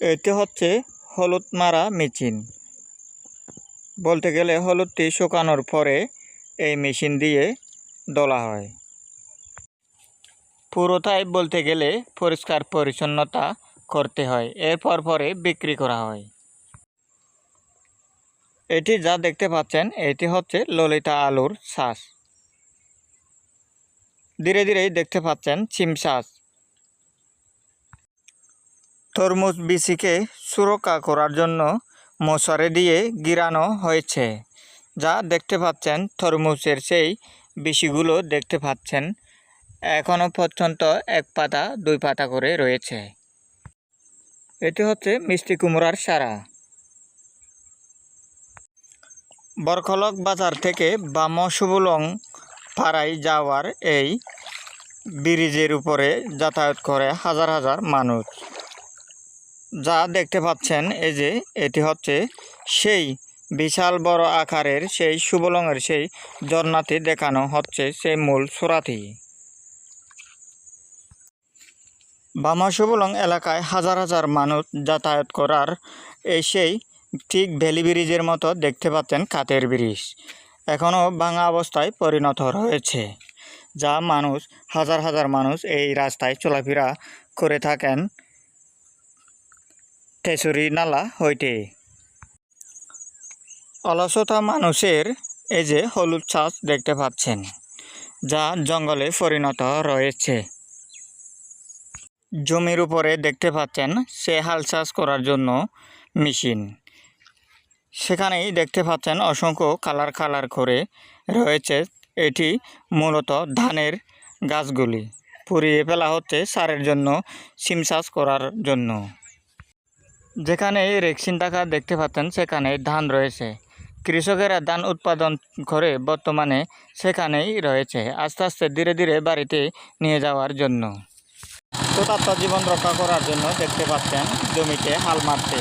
এটি হচ্ছে হলুদ মারা মেশিন। বলতে গেলে হলুদটি শুকানোর পরে এই মেশিন দিয়ে দলা হয়। পুরোটাই বলতে গেলে পরিষ্কার পরিচ্ছন্নতা করতে হয়, এরপর পরে বিক্রি করা হয়। এটি যা দেখতে পাচ্ছেন, এটি হচ্ছে ললিতা আলুর শ্বাস ধীরে ধীরেই দেখতে পাচ্ছেন সিম শ্বাস তরমুজ বিচিকে সুরক্ষা করার জন্য মশারি দিয়ে গিরানো হয়েছে, যা দেখতে পাচ্ছেন। তরমুজের সেই বিচিগুলো দেখতে পাচ্ছেন। এখনও পর্যন্ত এক পাতা, দুই পাতা করে রয়েছে। এটি হচ্ছে মিষ্টি কুমড়ার সারা বরখলক বাজার থেকে বাম সুবলং পাড়ায় যাওয়ার এই ব্রিজের উপরে যাতায়াত করে হাজার হাজার মানুষ। যা দেখতে পাচ্ছেন, এই যে এটি হচ্ছে সেই বিশাল বড় আকারের, সেই সুবলংয়ের সেই ঝর্ণাটি দেখানো হচ্ছে সেই মূল সুরাতি বামা সুবলং এলাকায় হাজার হাজার মানুষ যাতায়াত করার এই সেই ঠিক ভ্যালি ব্রিজের মতো দেখতে পাচ্ছেন কাতের ব্রিজ। এখনও ভাঙা অবস্থায় পরিণত রয়েছে, যা মানুষ, হাজার হাজার মানুষ এই রাস্তায় চলাফেরা করে থাকেন। তেসুরি নালা হইতে। অলসতা মানুষের এই যে হলুদ চাষ দেখতে পাচ্ছেন, যা জঙ্গলে পরিণত রয়েছে। জমির উপরে দেখতে পাচ্ছেন, সে হাল চাষ করার জন্য মেশিন। সেখানেই দেখতে পাচ্ছেন অসংখ্য কালার কালার করে রয়েছে। এটি মূলত ধানের গাছগুলি। পুড়িয়ে ফেলা হচ্ছে সারের জন্য, সিম চাষ করার জন্য। যেখানে রেক্সিন টাকা দেখতে পাচ্ছেন, সেখানে ধান রয়েছে। কৃষকেরা ধান উৎপাদন করে বর্তমানে সেখানেই রয়েছে। আস্তে আস্তে ধীরে ধীরে বাড়িতে নিয়ে যাওয়ার জন্য। তো জীবন রক্ষা করার জন্য দেখতে পাচ্ছেন জমিতে হাল মারতে